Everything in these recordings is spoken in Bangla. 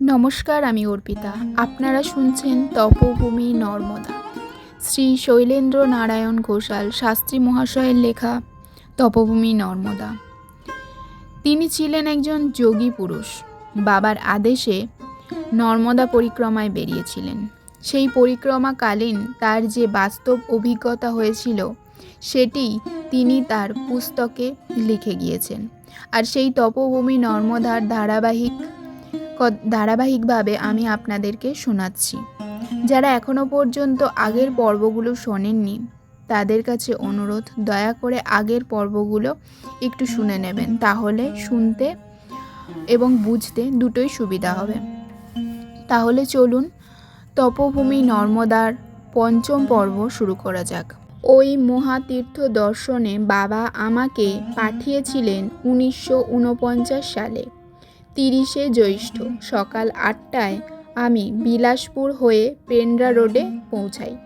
নমস্কার, আমি অর্পিতা। আপনারা শুনছেন তপভূমি নর্মদা। শ্রী শৈলেন্দ্র নারায়ণ ঘোষাল, শাস্ত্রী মহাশয়ের লেখা তপভূমি নর্মদা। তিনি ছিলেন একজন যোগী পুরুষ। বাবার আদেশে নর্মদা পরিক্রমায় বেরিয়েছিলেন। সেই পরিক্রমাকালীন তার যে বাস্তব অভিজ্ঞতা হয়েছিল, সেটি তিনি তার পুস্তকে লিখে গিয়েছেন। আর সেই তপভূমি নর্মদার ধারাবাহিক ধারাবাহিকভাবে আমি আপনাদেরকে শোনাচ্ছি। যারা এখনও পর্যন্ত আগের পর্বগুলো শোনেননি, তাদের কাছে অনুরোধ, দয়া করে আগের পর্বগুলো একটু শুনে নেবেন। তাহলে শুনতে এবং বুঝতে দুটোই সুবিধা হবে। তাহলে চলুন তপভূমি নর্মদার পঞ্চম পর্ব শুরু করা যাক। ওই মহাতীর্থ দর্শনে বাবা আমাকে পাঠিয়েছিলেন উনিশশো উনপঞ্চাশ সালে। তিরিশে জ্যৈষ্ঠ সকাল আটটায় আমি বিলাসপুর হয়ে পেন্ড্রা রোডে পৌঁছাই।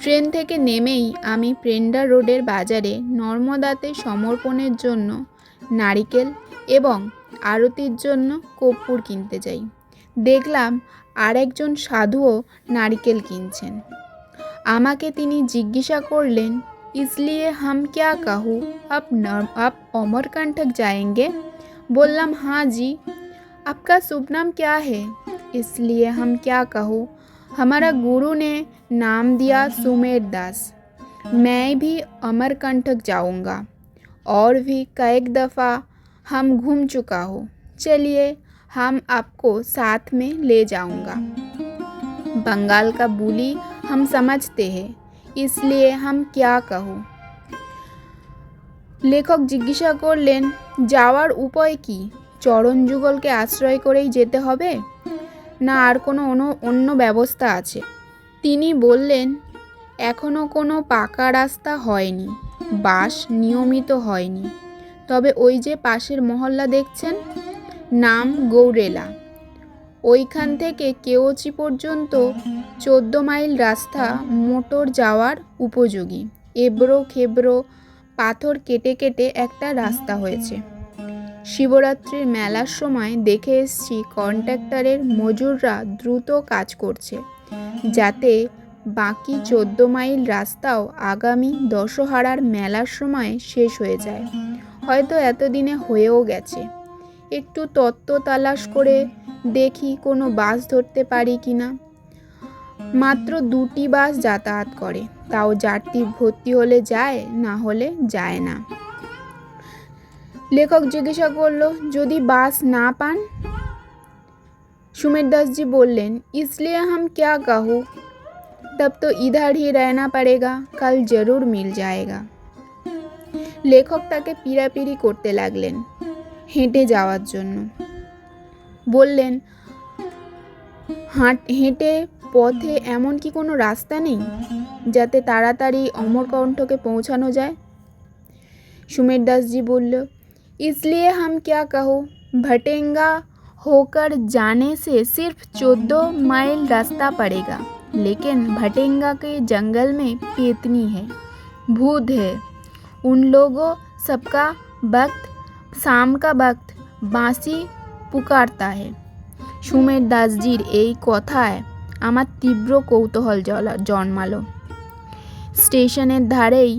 ট্রেন থেকে নেমেই আমি পেন্ড্রা রোডের বাজারে নর্মদাতে সমর্পণের জন্য নারিকেল এবং আরতির জন্য কর্পূর কিনতে যাই। দেখলাম আরেকজন সাধুও নারিকেল কিনছেন। আমাকে তিনি জিজ্ঞাসা করলেন, ইসলিয়ে হাম ক্যা কাহু? আপ নর আপ অমরকণ্ঠক যায়েঙ্গে बोललाम हाँ जी आपका शुभ नाम क्या है इसलिए हम क्या कहूँ हमारा गुरु ने नाम दिया सुमेर दास मैं भी अमरकंटक जाऊंगा और भी कई दफ़ा हम घूम चुका हो चलिए हम आपको साथ में ले जाऊंगा बंगाल का बोली हम समझते हैं इसलिए हम क्या कहूँ লেখক জিজ্ঞাসা করলেন যাওয়ার উপায় কি? চরণ যুগলকে আশ্রয় করেই যেতে হবে? না আর কোনো অন্য- অন্য ব্যবস্থা আছে? তিনি বললেন এখনও কোনো পাকা রাস্তা হয়নি বাস নিয়মিত হয়নি। তবে ওই যে পাশের মহল্লা দেখছেন? নাম গৌরেলা। ওইখান থেকে কেওচি পর্যন্ত চোদ্দ মাইল রাস্তা মোটর যাওয়ার উপযোগী। এবড়ো খেবড়ো পাথর কেটে কেটে একটা রাস্তা হয়েছে। শিবরাত্রির মেলার সময় দেখে এসছি কন্ট্রাক্টরের মজুররা দ্রুত কাজ করছে, যাতে বাকি চোদ্দ মাইল রাস্তাও আগামী দশহারার মেলার সময় শেষ হয়ে যায়। হয়তো এতদিনে হয়েও গেছে। একটু তত্ত্ব তালাশ করে দেখি কোনো বাস ধরতে পারি কি না মাত্র দুটি বাস যাতায়াত করে তাও যাত্রী ভর্তি হলে যায় না হলে যায় না লেখক জিজ্ঞাসা করলো যদি বাস না পান सुमेर दास जी बोलें इसलिए हम क्या कहूँ तब तो इधर ही रहना पड़ेगा कल जरूर मिल जाएगा লেখক তাকে পিড়াপিড়ি করতে লাগলেন হেঁটে যাওয়ার জন্য বললেন হাঁট হেঁটে পথে এমন কি কোনো রাস্তা নেই যাতে তাড়াতাড়ি অমরকণ্ঠকে পৌঁছানো যায় सुमेर दास जी बोल इसलिए हम क्या कहो भटेंगा होकर जाने से सिर्फ चौदह माइल रास्ता पड़ेगा लेकिन भटेंगा के जंगल में पेतनी है भूत है उन लोगों सबका वक्त शाम का वक्त बांसी पुकारता है সুমের দাসজির এই কথায় আমার তীব্র কৌতূহল জন্মালো। স্টেশনের ধারেই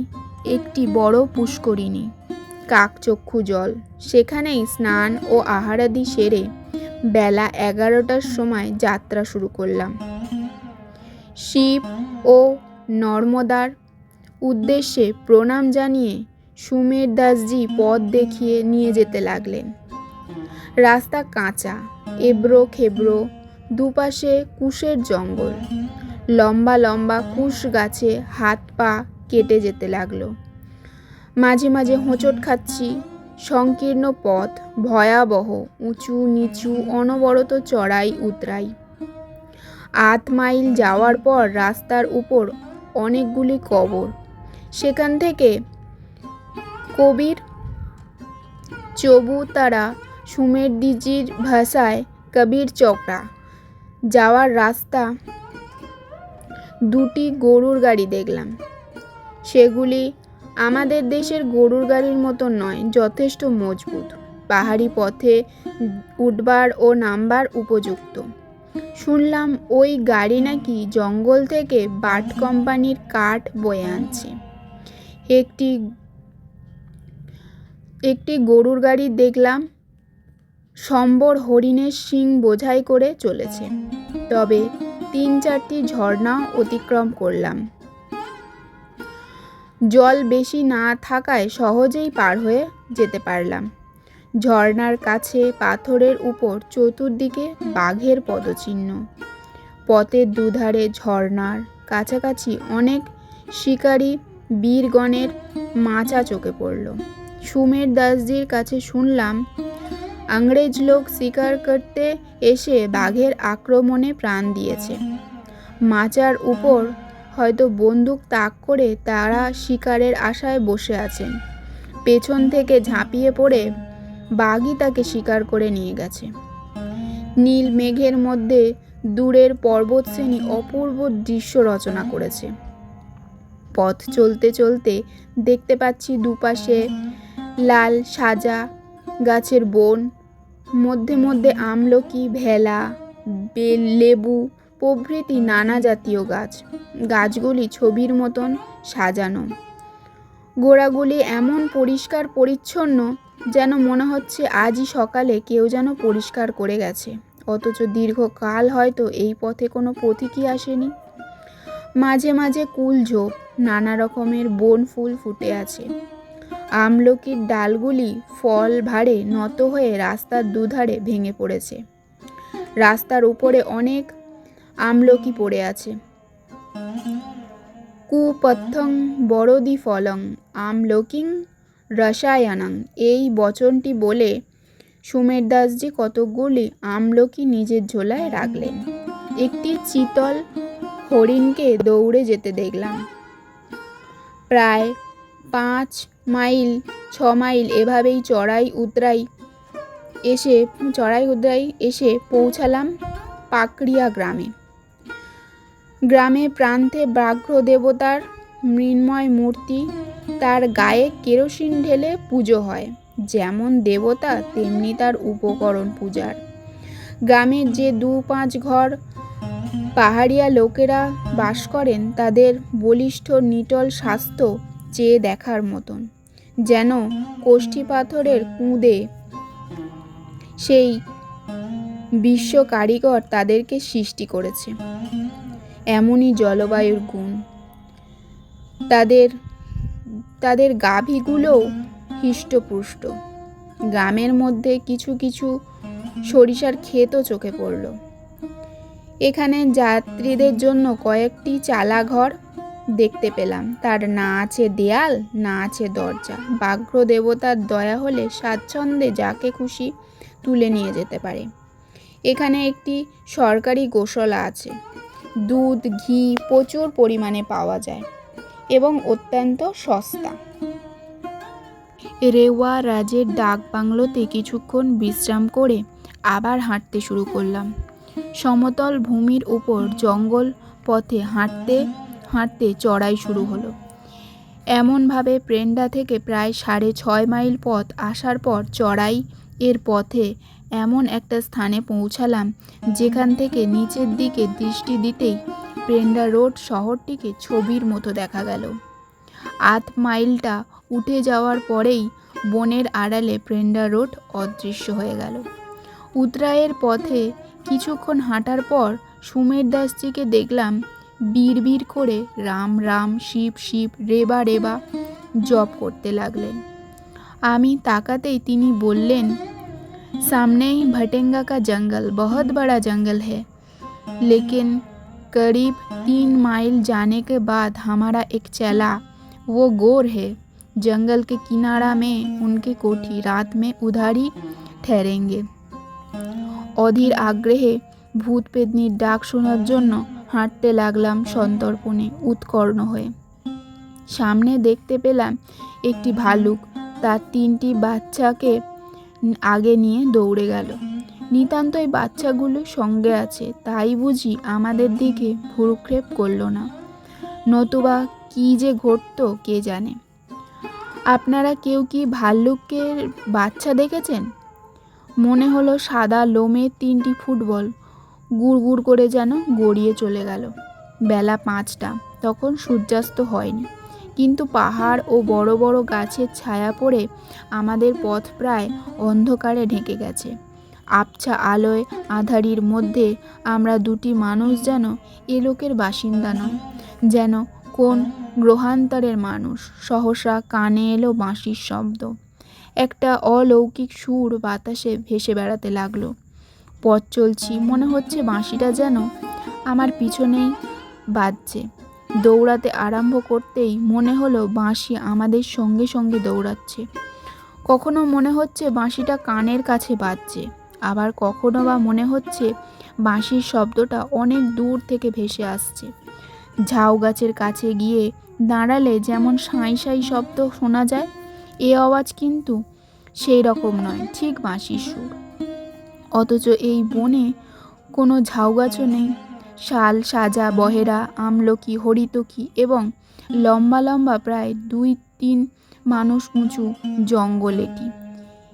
একটি বড় পুষ্করিণী, কাকচক্ষু জল। সেখানেই স্নান ও আহারাদি সেরে বেলা এগারোটার সময় যাত্রা শুরু করলাম। শিব ও নর্মদার উদ্দেশ্যে প্রণাম জানিয়ে সুমের দাসজি পথ দেখিয়ে নিয়ে যেতে লাগলেন। রাস্তা কাঁচা এবড়ো খেবড়ো দুপাশে কুশের জঙ্গল। লম্বা লম্বা কুশ গাছে হাত পা কেটে যেতে লাগল। মাঝে মাঝে হোঁচট খাচ্ছি। সংকীর্ণ পথ ভয়াবহ, উঁচু নিচু অনবরত চড়াই উতরাই। আধ মাইল যাওয়ার পর রাস্তার উপর অনেকগুলি কবর। সেখান থেকে কবির চবুতারা সুমের দিজির ভাষায় কবির চকরা যাওয়ার রাস্তা। দুটি গরুর গাড়ি দেখলাম। সেগুলি আমাদের দেশের গরুর গাড়ির মতো নয়, যথেষ্ট মজবুত। পাহাড়ি পথে উঠবার ও নামবার উপযুক্ত। শুনলাম ওই গাড়ি নাকি জঙ্গল থেকে বাট কোম্পানির কাঠ বয়ে আনছে। একটি একটি গরুর গাড়ি দেখলাম সম্বর হরিণের শিং বোঝাই করে চলেছে। তবে তিন চারটি ঝর্ণা অতিক্রম করলাম। জল বেশি না থাকায় সহজেই পার হয়ে যেতে পারলাম। ঝর্ণার কাছে পাথরের উপর চতুর্দিকে বাঘের পদচিহ্ন। পথের দুধারে ঝর্ণার কাছাকাছি অনেক শিকারী বীরগণের মাচা চোখে পড়ল। সুমের দাসজির কাছে শুনলাম আংরেজ লোক শিকার করতে এসে বাঘের আক্রমণে প্রাণ দিয়েছে। মাচার উপর হয়তো বন্দুক তাক করে তারা শিকারের আশায় বসে আছেন। পেছন থেকে ঝাঁপিয়ে পড়ে বাঘই তাকে শিকার করে নিয়ে গেছে। নীল মেঘের মধ্যে দূরের পর্বতশ্রেণী অপূর্ব দৃশ্য রচনা করেছে। পথ চলতে চলতে দেখতে পাচ্ছি দুপাশে লাল, সাজা গাছের বন, মধ্যে মধ্যে আমলকি, ভেলা, বেল, লেবু প্রভৃতি নানা জাতীয় গাছ। গাছগুলি ছবির মতন সাজানো। গোড়াগুলি এমন পরিষ্কার পরিচ্ছন্ন যেন মনে হচ্ছে আজই সকালে কেউ যেন পরিষ্কার করে গেছে। অথচ দীর্ঘকাল হয়তো এই পথে কোনো পথিকই আসেনি। মাঝে মাঝে কুল ঝোপ, নানা রকমের বন ফুল ফুটে আছে। আমলকির ডালগুলি ফল ভারে নত হয়ে রাস্তার দুধারে ভেঙে পড়েছে। রাস্তার উপরে অনেক আমলকি পড়ে আছে। কুপথং বড়দি ফলং আমলকিং রসায়নং। এই বচনটি বলে সুমের দাসজি কতকগুলি আমলকি নিজের ঝোলায় রাখলেন। একটি চিতল হরিণকে দৌড়ে যেতে দেখলাম। প্রায় পাঁচ মাইল, ছ মাইল এভাবেই চড়াই উতরাই এসে, চড়াই উতরাই এসে পৌঁছালাম পাকড়িয়া গ্রামে। গ্রামে প্রান্তে ব্যাঘ্র দেবতার মৃন্ময় মূর্তি, তার গায়ে কেরোসিন ঢেলে পুজো হয়। যেমন দেবতা, তেমনি তার উপকরণ পূজার। গ্রামের যে দু পাঁচ ঘর পাহাড়িয়া লোকেরা বাস করেন, তাদের বলিষ্ঠ নিটল স্বাস্থ্য চেয়ে দেখার মতন। যেন কোষ্ঠী পাথরের কুঁদে। সেই বিশ্ব কারিগর তাদেরকে সৃষ্টি করেছে। এমনই জলবায়ুর গুণ। তাদের তাদের গাভীগুলোও হৃষ্টপুষ্ট। গ্রামের মধ্যে কিছু কিছু সরিষার ক্ষেতও চোখে পড়ল। এখানে যাত্রীদের জন্য কয়েকটি চালাঘর দেখতে পেলাম। তার না আছে দেয়াল, না আছে দরজা। বাঘ্র দেবতার দয়া হলে স্বাচ্ছন্দ্যে যাকে খুশি তুলে নিয়ে যেতে পারে। এখানে একটি সরকারি গোশালা আছে। দুধ, ঘি প্রচুর পরিমাণে পাওয়া যায় এবং অত্যন্ত সস্তা। রেওয়া রাজের ডাক বাংলোতে কিছুক্ষণ বিশ্রাম করে আবার হাঁটতে শুরু করলাম। সমতল ভূমির উপর জঙ্গল পথে হাঁটতে হাঁটতে চড়াই শুরু হলো। এমনভাবে প্রেন্ডা থেকে প্রায় সাড়ে ছয় মাইল পথ আসার পর চড়াই এর পথে এমন একটা স্থানে পৌঁছালাম, যেখান থেকে নিচের দিকে দৃষ্টি দিতেই প্রেন্ডা রোড শহরটিকে ছবির মতো দেখা গেল। আধ মাইলটা উঠে যাওয়ার পরেই বনের আড়ালে প্রেন্ডা রোড অদৃশ্য হয়ে গেল। উতরায়ের পথে কিছুক্ষণ হাঁটার পর সুমের দাসজিকে দেখলাম বীর করে রাম রাম শিব শিব রেবা রেবা জপ করতে লাগলেন আমি তাকাতেই তিনি বললেন सामने ही भटेंगा का जंगल बहुत बड़ा जंगल है लेकिन करीब तीन माइल जाने के बाद हमारा एक चला वो गोर है जंगल के किनारा में उनकी कोठी रात में उधार ही ठहरेंगे অধীর আগ্রহে ভূত পেদনির ডাক শোনার জন্য হাঁটতে লাগলাম সন্তর্পণে, উৎকর্ণ হয়ে। সামনে দেখতে পেলাম একটি ভালুক, তার তিনটি বাচ্চাকে আগে নিয়ে দৌড়ে গেল। নিতান্তই বাচ্চাগুলো সঙ্গে আছে, তাই বুঝি আমাদের দিকে ভুরুক্ষেপ করল না। নতুবা কী যে ঘটতো কে জানে। আপনারা কেউ কি ভাল্লুকের বাচ্চা দেখেছেন? মনে হলো সাদা লোমে তিনটি ফুটবল গুড় গুড় করে যেন গড়িয়ে চলে গেল। বেলা পাঁচটা, তখন সূর্যাস্ত হয়নি। কিন্তু পাহাড় ও বড় বড় গাছের ছায়া পড়ে আমাদের পথ প্রায় অন্ধকারে ঢেকে গেছে। আবছা আলোয় আধারির মধ্যে আমরা দুটি মানুষ যেন এ লোকের বাসিন্দা নয়, যেন কোন গ্রহান্তরের মানুষ। সহসা কানে এলো বাঁশির শব্দ। একটা অলৌকিক সুর বাতাসে ভেসে বেড়াতে লাগল। পথ চলছি, মনে হচ্ছে বাঁশিটা যেন আমার পিছনেই বাজছে। দৌড়াতে আরম্ভ করতেই মনে হলো বাঁশি আমাদের সঙ্গে সঙ্গে দৌড়াচ্ছে। কখনো মনে হচ্ছে বাঁশিটা কানের কাছে বাজছে, আবার কখনো বা মনে হচ্ছে বাঁশির শব্দটা অনেক দূর থেকে ভেসে আসছে। ঝাউ গাছের কাছে গিয়ে দাঁড়ালে যেমন সাঁই সাঁই শব্দ শোনা যায়, এ আওয়াজ কিন্তু সেই রকম নয়, ঠিক বাঁশির সুর। অথচ এই বনে কোনো ঝাউ গাছও নেই। শাল, সাজা, বহেরা, আমলকি, হরিতকি এবং লম্বা লম্বা প্রায় দুই তিন মানুষ উঁচু জঙ্গল এটি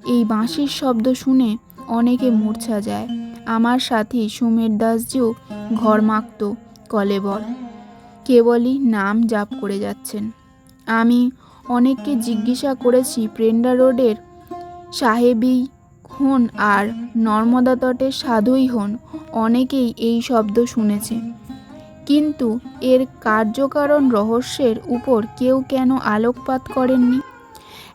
এই বাঁশির শব্দ শুনে অনেকে মূর্ছা যায়। আমার সাথী সুমের দাসজিও ঘরমাক্ত কলেবর কেবলই নাম জাপ করে যাচ্ছেন। আমি অনেককে জিজ্ঞাসা করেছি, প্রেন্ডা রোডের সাহেবই হন আর নর্মদা তটের সাধুই হন, অনেকেই এই শব্দ শুনেছে। কিন্তু এর কার্যকারণ রহস্যের উপর কেউ কেন আলোকপাত করেননি?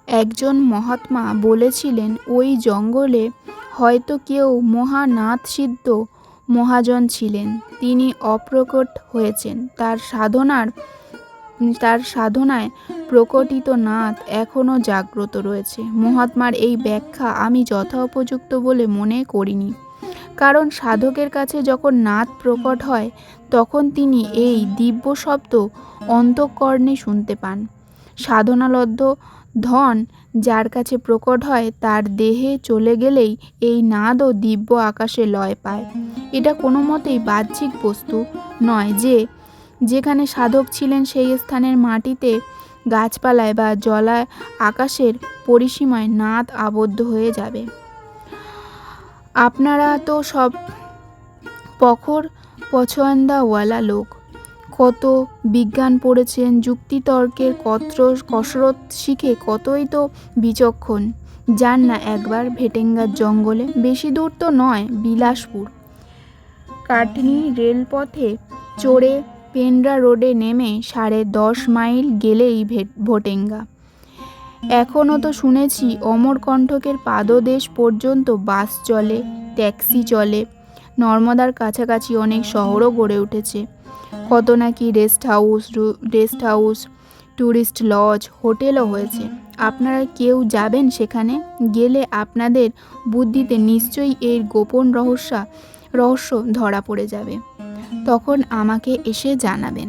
একজন মহাত্মা বলেছিলেন, ওই জঙ্গলে হয়তো কেউ মহানাথ সিদ্ধ মহাজন ছিলেন। তিনি অপ্রকট হয়েছেন। তার সাধনার তার সাধনায় প্রকটিত নাথ এখনও জাগ্রত রয়েছে। মহাত্মার এই ব্যাখ্যা আমি যথোপযুক্ত বলে মনে করিনি। কারণ সাধকের কাছে যখন নাথ প্রকট হয়, তখন তিনি এই দিব্য শব্দ অন্তঃকর্ণে শুনতে পান। সাধনালব্ধ ধন যার কাছে প্রকট হয়, তার দেহে চলে গেলেই এই নাদও দিব্য আকাশে লয় পায়। এটা কোনো মতেই বাহ্যিক বস্তু নয় যে যেখানে সাধক ছিলেন সেই স্থানের মাটিতে গাছপালায় বা জলায় আকাশের পরিসীমায় নাদ আবদ্ধ হয়ে যাবে। আপনারা তো সব পখর পছন্দাওয়ালা লোক। কত বিজ্ঞান পড়েছেন, যুক্তিতর্কের কত্র কসরত শিখে কতই তো বিচক্ষণ। যান না একবার ভেটেঙ্গার জঙ্গলে, বেশি দূর তো নয়, বিলাসপুর। কাটনি রেলপথে চড়ে পেন্ড্রা রোডে নেমে সাড়ে দশ মাইল গেলেই ভোটেঙ্গা। এখনও তো শুনেছি অমরকণ্ঠকের পাদদেশ পর্যন্ত বাস চলে, ট্যাক্সি চলে। নর্মদার কাছাকাছি অনেক শহরও গড়ে উঠেছে। কত নাকি rest house rest house tourist lodge, হোটেলও হয়েছে। আপনারা কেউ যাবেন সেখানে? গেলে আপনাদের বুদ্ধিতে নিশ্চয়ই এর গোপন রহস্য রহস্য ধরা পড়ে যাবে। তখন আমাকে এসে জানাবেন।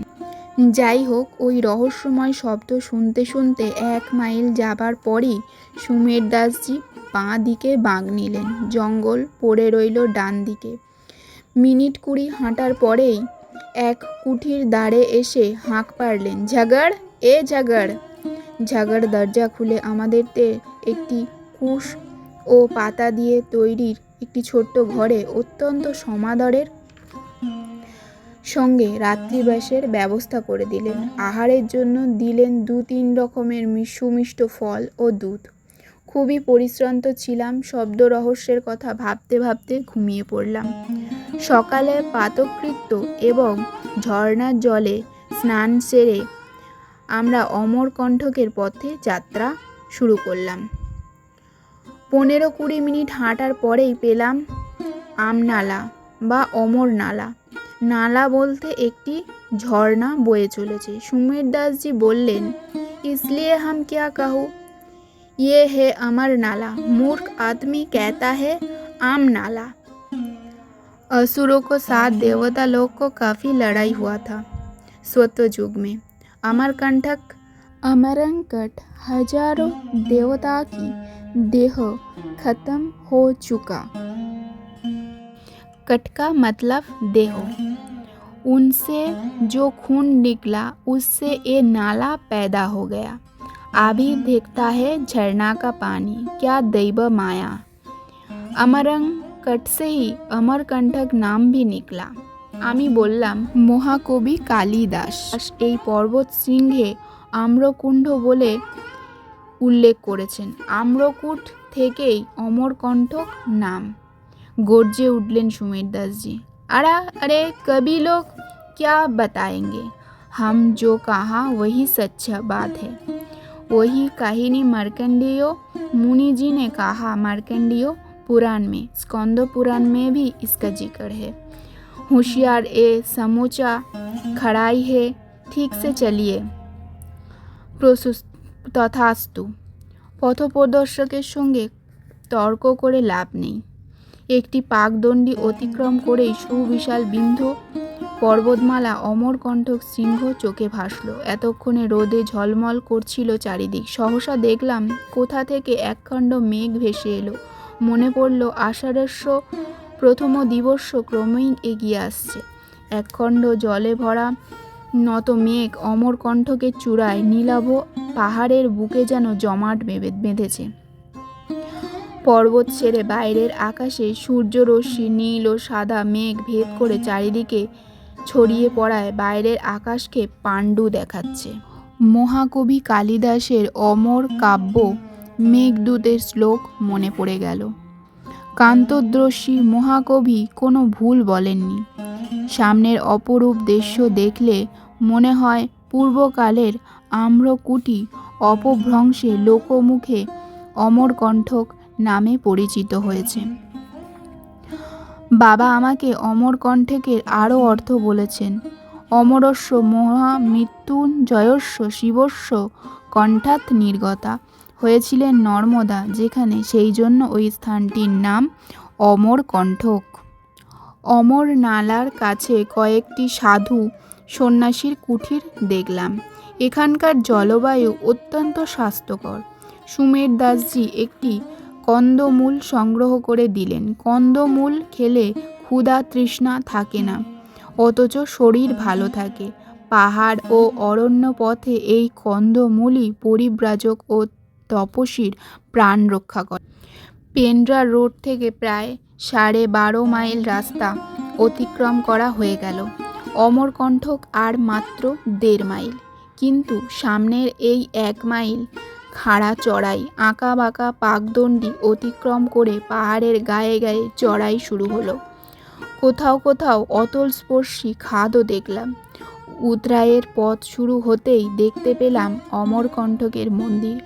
যাই হোক, ওই রহস্যময় শব্দ শুনতে শুনতে এক মাইল যাবার পরই সুমের দাসজি বাঁ দিকে বাঁক নিলেন। জঙ্গল পড়ে রইল ডান দিকে। মিনিট কুড়ি হাঁটার পরেই এক কুঠির দ্বারে এসে হাঁক পারলেন ঝাগড়, এ ঝাগড়। ঝাগড় দরজা খুলে আমাদেরতে একটি কুশ ও পাতা দিয়ে তৈরির একটি ছোট্ট ঘরে অত্যন্ত সমাদরের সঙ্গে রাত্রিবাসের ব্যবস্থা করে দিলেন। আহারের জন্য দিলেন দু তিন রকমের সুমিষ্ট ফল ও দুধ। খুবই পরিশ্রান্ত ছিলাম, শব্দ রহস্যের কথা ভাবতে ভাবতে ঘুমিয়ে পড়লাম। সকালে পাতকৃত্য এবং ঝর্ণার জলে স্নান সেরে আমরা অমরকণ্ঠকের পথে যাত্রা শুরু করলাম। পনেরো কুড়ি মিনিট হাঁটার পরেই পেলাম আমনালা বা অমর নালা নালা বলতে একটি ঝর্ণা বয়ে চলেছে সুমের দাসজি বললেন इसलिए हम क्या कहूँ ये है अमर नाला मूर्ख आदमी कहता है आम नाला असुरों को साथ देवता लोग को काफ़ी लड़ाई हुआ था स्वत्व युग में अमरकंटक अमरंकट हजारों देवता की देह खत्म हो चुका कट का मतलब देह उनसे जो खून निकला उससे ये नाला पैदा हो गया अभी देखता है झरना का पानी क्या दैव माया अमरंग कट से ही अमरकंटक নাম भी निकला আমি বললাম মহাকবি কালিদাস এই পর্বত শৃঙ্গে আম্রকুণ্ড বলে উল্লেখ করেছেন আম্রকূট থেকেই অমরকণ্ঠক নাম গর্জে উঠলেন সুমের দাসজি আরা আরে কবি লোক क्या बताएंगे हम जो कहा वही सच्चा बात है वही कहानी मार्कंडेय मुनि जी ने कहा मार्कंडेय पुराण में स्कंद पुराण में भी इसका जिक्र है होशियार ए समूचा खड़ाई है ठीक से चलिए প্রসুস তথাস্তু পথপ্রদর্শকের সঙ্গে তর্ক করে লাভ নেই একটি পাকদণ্ডী অতিক্রম করেই সুবিশাল বিন্ধ, পর্বতমালা অমরকণ্ঠক সিংহ চোখে ভাসল। এতক্ষণে রোদে ঝলমল করছিল চারিদিক। সহসা দেখলাম কোথা থেকে একখণ্ড মেঘ ভেসে এলো। মনে পড়ল আষাঢ়স্য প্রথম দিবস্য ক্রমেই এগিয়ে আসছে। একখণ্ড জলে ভরা নত মেঘ অমরকণ্ঠকে চূড়ায়, নীলাভ পাহাড়ের বুকে যেন জমাট বেঁধে বেঁধেছে। পর্বত ছেড়ে বাইরের আকাশে সূর্যরশ্মি, নীল ও সাদা মেঘ ভেদ করে চারিদিকে ছড়িয়ে পড়ায় বাইরের আকাশকে পাণ্ডু দেখাচ্ছে। মহাকবি কালিদাসের অমর কাব্য মেঘদূতের শ্লোক মনে পড়ে গেল। কান্তদ্রষ্যী মহাকবি কোনো ভুল বলেননি। সামনের অপরূপ দৃশ্য দেখলে মনে হয় পূর্বকালের আম্রকুটি অপভ্রংশে লোকমুখে অমরকণ্ঠক নামে পরিচিত হয়েছে। বাবা আমাকে অমরকণ্ঠকের আরও অর্থ বলেছেন, অমরস্য মহা মৃত্যুঞ্জয়স্য শিবস্য কণ্ঠাৎ নির্গতা। হয়েছিলেন নর্মদা, যেখানে সেই জন্য ওই স্থানটির নাম অমরকণ্ঠক অমর নালার কাছে কয়েকটি সাধু সন্ন্যাসীর কুঠির দেখলাম। এখানকার জলবায়ু অত্যন্ত স্বাস্থ্যকর। সুমের দাসজি একটি কন্দমূল সংগ্রহ করে দিলেন। কন্দমূল খেলে ক্ষুধা তৃষ্ণা থাকে না, অথচ শরীর ভালো থাকে। পাহাড় ও অরণ্য পথে এই কন্দমূলই পরিব্রাজক ও তপসীর প্রাণ রক্ষা করে। পেন্ড্রা রোড থেকে প্রায় সাড়ে বারো মাইল রাস্তা অতিক্রম করা হয়ে গেল। অমরকণ্ঠক আর মাত্র দেড় মাইল। কিন্তু সামনের এই এক মাইল খাড়া চড়াই আঁকা বাঁকা পাকদণ্ডি অতিক্রম করে পাহাড়ের গায়ে গায়ে চড়াই শুরু হলো। কোথাও কোথাও অতল স্পর্শী খাদও দেখলাম। উতরায়ের পথ শুরু হতেই দেখতে পেলাম অমরকণ্ঠকের মন্দির।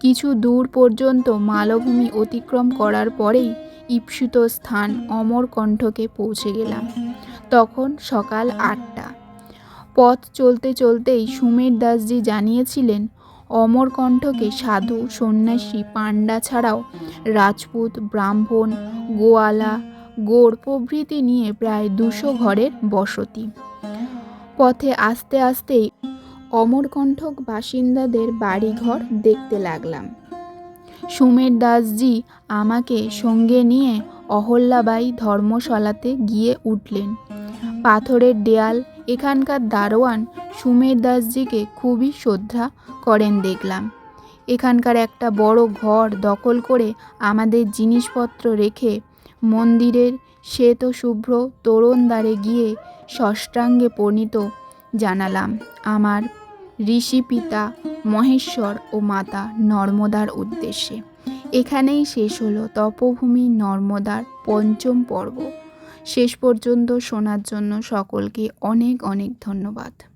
কিছু দূর পর্যন্ত মালভূমি অতিক্রম করার পরেই ঈপ্সিত স্থান অমরকণ্ঠকে পৌঁছে গেলাম। তখন সকাল আটটা। পথ চলতে চলতেই সুমের দাসজি জানিয়েছিলেন অমরকণ্ঠকে সাধু, সন্ন্যাসী, পাণ্ডা ছাড়াও রাজপুত, ব্রাহ্মণ, গোয়ালা গোড় প্রভৃতি নিয়ে প্রায় দুশো ঘরের বসতি। পথে আস্তে আস্তেই অমরকণ্ঠক বাসিন্দাদের বাড়িঘর দেখতে লাগলাম। সুমের দাসজি আমাকে সঙ্গে নিয়ে অহল্যাবাই ধর্মশালাতে গিয়ে উঠলেন। পাথরের দেয়াল, এখানকার দারোয়ান সুমের দাসজিকে খুবই শ্রদ্ধা করেন দেখলাম। এখানকার একটা বড় ঘর দখল করে আমাদের জিনিসপত্র রেখে মন্দিরের শ্বেত শুভ্র তোরণদ্বারে গিয়ে ষষ্ঠাঙ্গে পরিণত জানালাম। আমার ঋষি পিতা মহেশ্বর ও মাতা নর্মদার উদ্দেশ্যে। এখানেই শেষ হলো তপভূমি নর্মদার পঞ্চম পর্ব। শেষ পর্যন্ত শোনার জন্য সকলকে অনেক অনেক ধন্যবাদ।